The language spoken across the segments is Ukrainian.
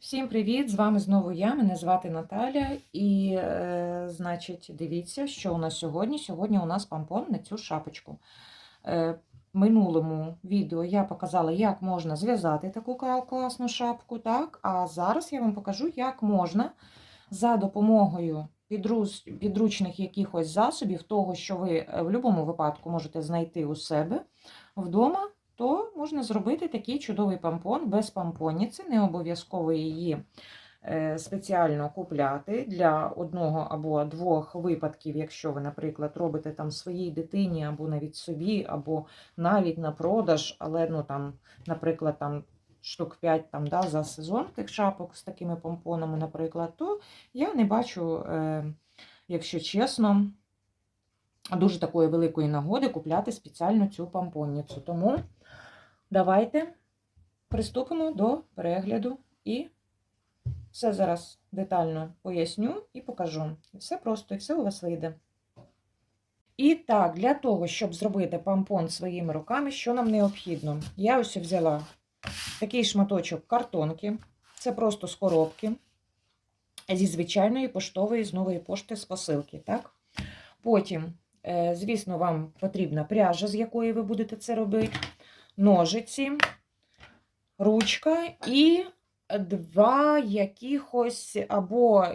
Всім привіт! З вами знову я. Мене звати Наталя. І, е, значить, дивіться, що у нас сьогодні. Сьогодні у нас помпон на цю шапочку. Е, минулому відео я показала, як можна зв'язати таку класну шапку. Так? А зараз я вам покажу, як можна за допомогою підручних якихось засобів, того, що ви е, в будь-якому випадку можете знайти у себе вдома то можна зробити такий чудовий помпон без помпонниці, не обов'язково її е, спеціально купляти для одного або двох випадків, якщо ви, наприклад, робите там своїй дитині, або навіть собі, або навіть на продаж, але, ну там, наприклад, там. Штук 5 там, да, за сезон тих шапок з такими помпонами, наприклад, то я не бачу, е, якщо чесно, дуже такої великої нагоди купляти спеціально цю помпонницю. Тому Давайте приступимо до перегляду і все зараз детально поясню і покажу. Все просто, і все у вас вийде. І так, для того, щоб зробити помпон своїми руками, що нам необхідно? Я ось взяла такий шматочок картонки, це просто з коробки, зі звичайної поштової з нової пошти з посилки. Так? Потім, звісно, вам потрібна пряжа, з якої ви будете це робити ножиці, ручка і два якихось або,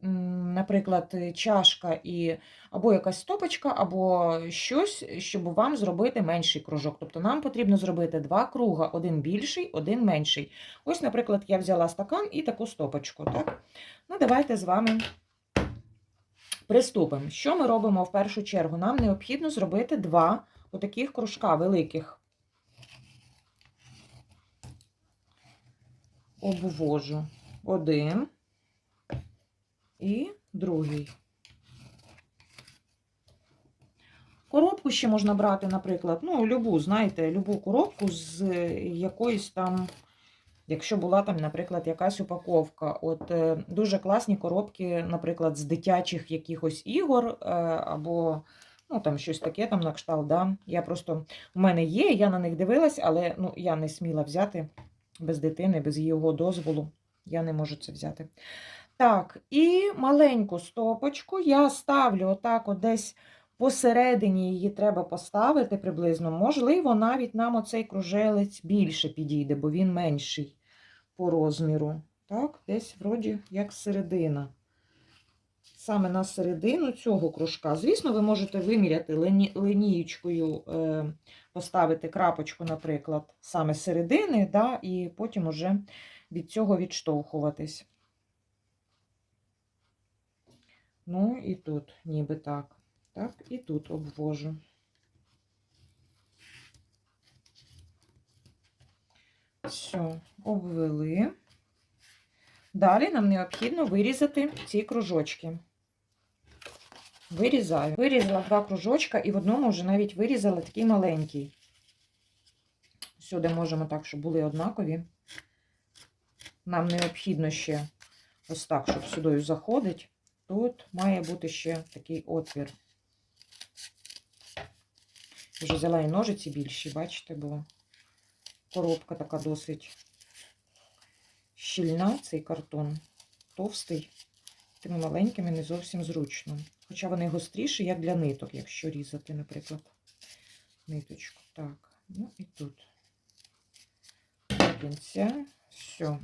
наприклад, чашка і або якась стопочка, або щось, щоб вам зробити менший кружок. Тобто нам потрібно зробити два круга: один більший, один менший. Ось, наприклад, я взяла стакан і таку стопочку. Так? Ну, давайте з вами. Приступимо. Що ми робимо в першу чергу? Нам необхідно зробити два отаких кружка великих. обвожу один і другий. Коробку ще можна брати, наприклад, ну, любу, знаєте, любу коробку з якоїсь там, якщо була там, наприклад, якась упаковка. От е, дуже класні коробки, наприклад, з дитячих якихось ігор, е, або ну, там щось таке там на кшталт. Да? Я просто, в мене є, я на них дивилась, але ну, я не сміла взяти без дитини, без його дозволу. Я не можу це взяти. Так, і маленьку стопочку я ставлю отак от десь посередині її треба поставити приблизно. Можливо, навіть нам оцей кружелець більше підійде, бо він менший по розміру. Так, десь вроді як середина. Саме на середину цього кружка. Звісно, ви можете виміряти лині... линієчкою, е, поставити крапочку, наприклад, саме середини, да, і потім уже від цього відштовхуватись. Ну, і тут ніби так. Так, і тут обвожу. Все, обвели. Далі нам необхідно вирізати ці кружочки. Вирізаю. Вирізала два кружочка і в одному вже навіть вирізала такий маленький. Сюди можемо так, щоб були однакові. Нам необхідно ще ось так, щоб сюди заходить. Тут має бути ще такий отвір. Вже взяла і ножиці більші, бачите, бо коробка така досить щільна, цей картон, товстий, тими маленькими не зовсім зручно. Хоча вони гостріші, як для ниток, якщо різати, наприклад, ниточку. Так, ну і тут до кінця. Все.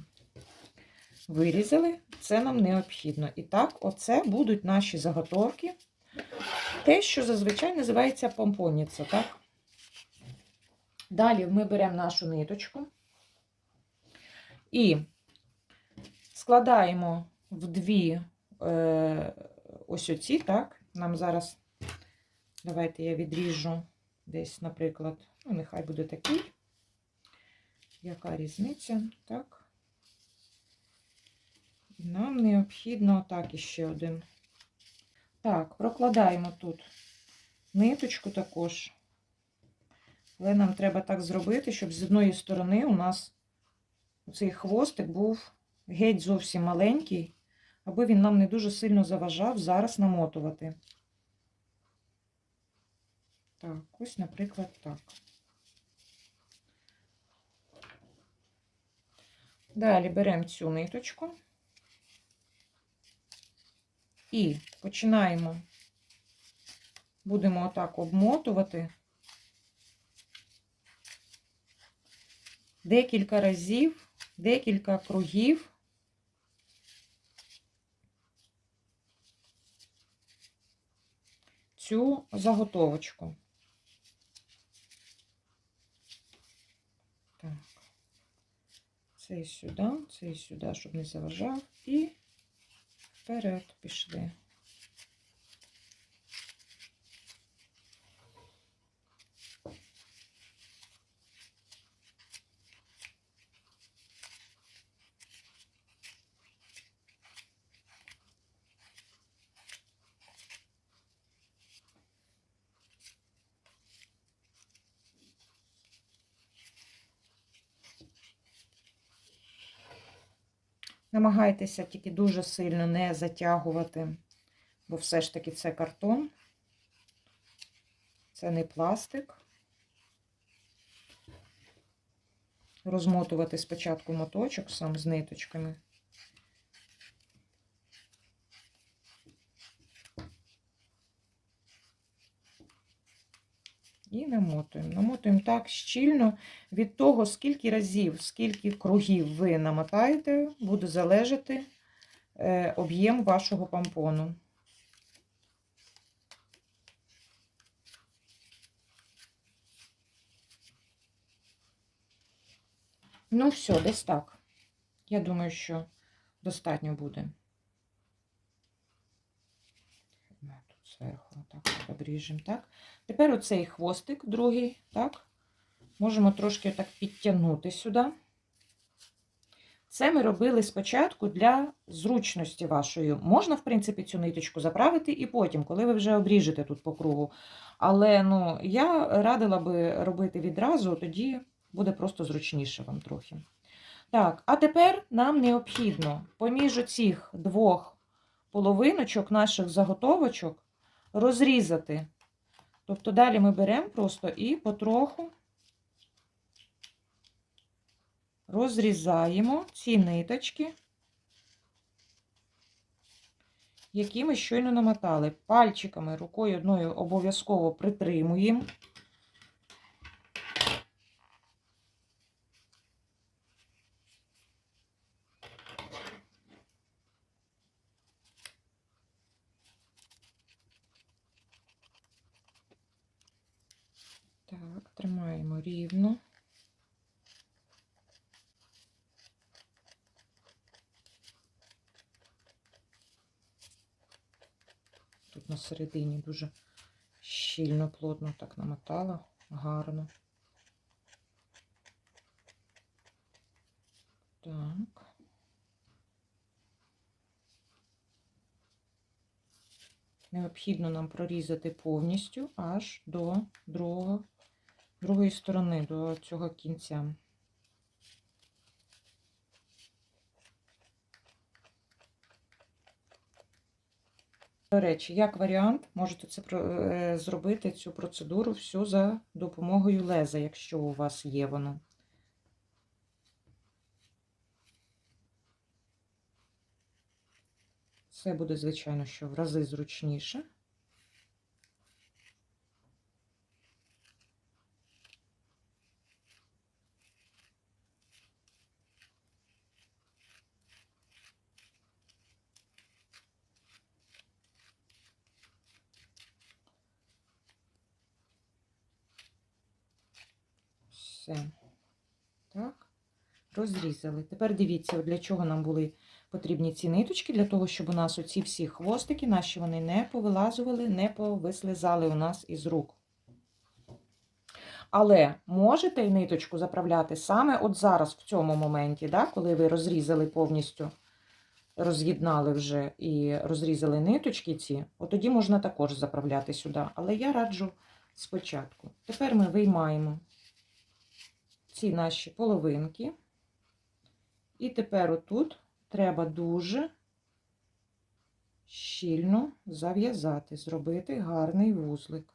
Вирізали, це нам необхідно. І так, оце будуть наші заготовки. Те, що зазвичай називається помпонниця, так? Далі ми беремо нашу ниточку і складаємо в дві е, ось оці, так? Нам зараз, давайте я відріжу десь, наприклад, ну, нехай буде такий. Яка різниця? Так. Нам необхідно так іще один. Так, прокладаємо тут ниточку також. Але нам треба так зробити, щоб з одної сторони у нас цей хвостик був геть зовсім маленький, аби він нам не дуже сильно заважав зараз намотувати. Так, ось, наприклад, так. Далі беремо цю ниточку і починаємо, будемо отак обмотувати декілька разів, декілька кругів. Цю заготовочку. Так. Цей сюди, цей сюди, щоб не заважав. І вперед пішли. Намагайтеся тільки дуже сильно не затягувати, бо все ж таки це картон, це не пластик. Розмотувати спочатку моточок сам з ниточками. І намотуємо. Намотуємо так щільно. Від того, скільки разів, скільки кругів ви намотаєте, буде залежати е, об'єм вашого помпону. Ну, все, десь так. Я думаю, що достатньо буде. Тут зверху обріжемо, так. Тепер оцей хвостик другий, так, можемо трошки так підтягнути сюди. Це ми робили спочатку для зручності вашої. Можна, в принципі, цю ниточку заправити і потім, коли ви вже обріжете тут по кругу. Але ну, я радила би робити відразу, тоді буде просто зручніше вам трохи. Так, а тепер нам необхідно поміж оцих двох половиночок наших заготовочок розрізати. Тобто далі ми беремо просто і потроху розрізаємо ці ниточки, які ми щойно намотали. Пальчиками, рукою одною обов'язково притримуємо. Так, тримаємо рівно. Тут на середині дуже щільно, плотно так намотала, гарно. Так. Необхідно нам прорізати повністю аж до другого, другої сторони, до цього кінця. До речі, як варіант, можете це е, зробити цю процедуру всю за допомогою леза, якщо у вас є воно. Це буде, звичайно, що в рази зручніше. Все. Так, розрізали. Тепер дивіться, для чого нам були потрібні ці ниточки, для того, щоб у нас оці всі хвостики, наші вони не повилазували, не повислизали у нас із рук. Але можете ниточку заправляти саме от зараз, в цьому моменті, да, коли ви розрізали повністю, роз'єднали вже і розрізали ниточки ці, от тоді можна також заправляти сюди. Але я раджу спочатку. Тепер ми виймаємо всі наші половинки. І тепер отут треба дуже щільно зав'язати, зробити гарний вузлик.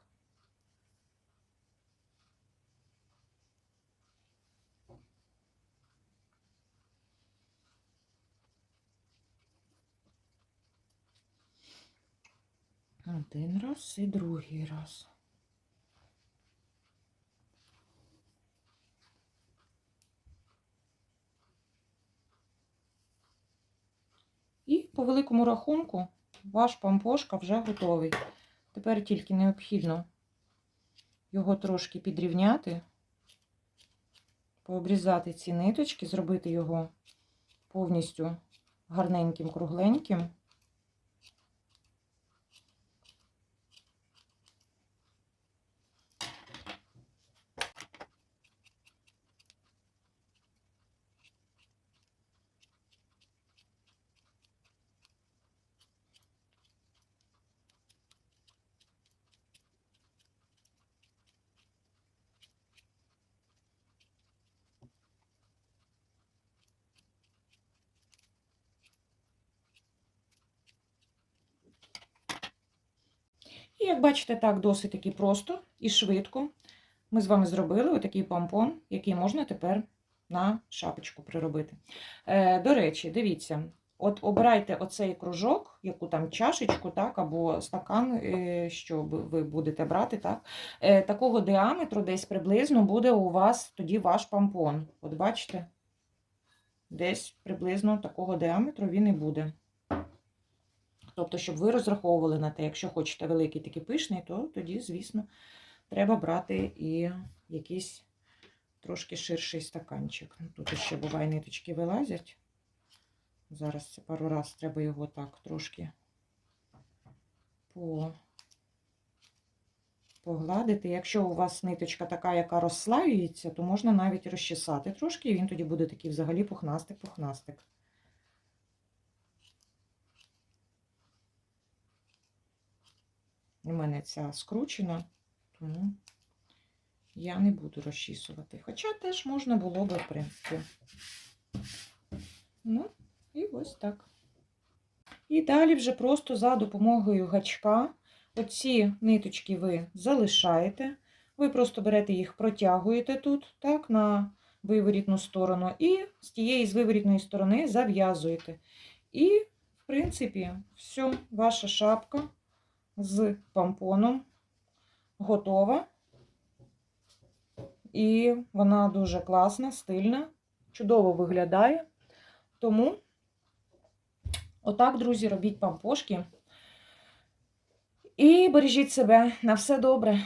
Один раз і другий раз. По великому рахунку ваш пампошка вже готовий. Тепер тільки необхідно його трошки підрівняти, пообрізати ці ниточки, зробити його повністю гарненьким, кругленьким. І як бачите, так досить таки просто і швидко ми з вами зробили отакий помпон, який можна тепер на шапочку приробити. Е, до речі, дивіться, от обирайте оцей кружок, яку там чашечку, так, або стакан, е, що ви будете брати, так, е, такого діаметру десь приблизно буде у вас тоді ваш помпон. От бачите, десь приблизно такого діаметру він і буде. Тобто, щоб ви розраховували на те, якщо хочете великий такий пишний, то тоді, звісно, треба брати і якийсь трошки ширший стаканчик. Ну, Тут ще буває ниточки вилазять. Зараз це пару раз треба його так трошки по... погладити. Якщо у вас ниточка така, яка розслаюється, то можна навіть розчесати трошки, і він тоді буде такий взагалі пухнастик-пухнастик. У мене ця скручена, тому я не буду розчісувати. Хоча теж можна було би, в принципі. Ну, і ось так. І далі вже просто за допомогою гачка оці ниточки ви залишаєте. Ви просто берете їх, протягуєте тут, так, на виворітну сторону, і з тієї з виворітної сторони зав'язуєте. І, в принципі, все, ваша шапка з помпоном готова. І вона дуже класна, стильна, чудово виглядає. Тому, отак, друзі, робіть пампошки. І бережіть себе на все добре.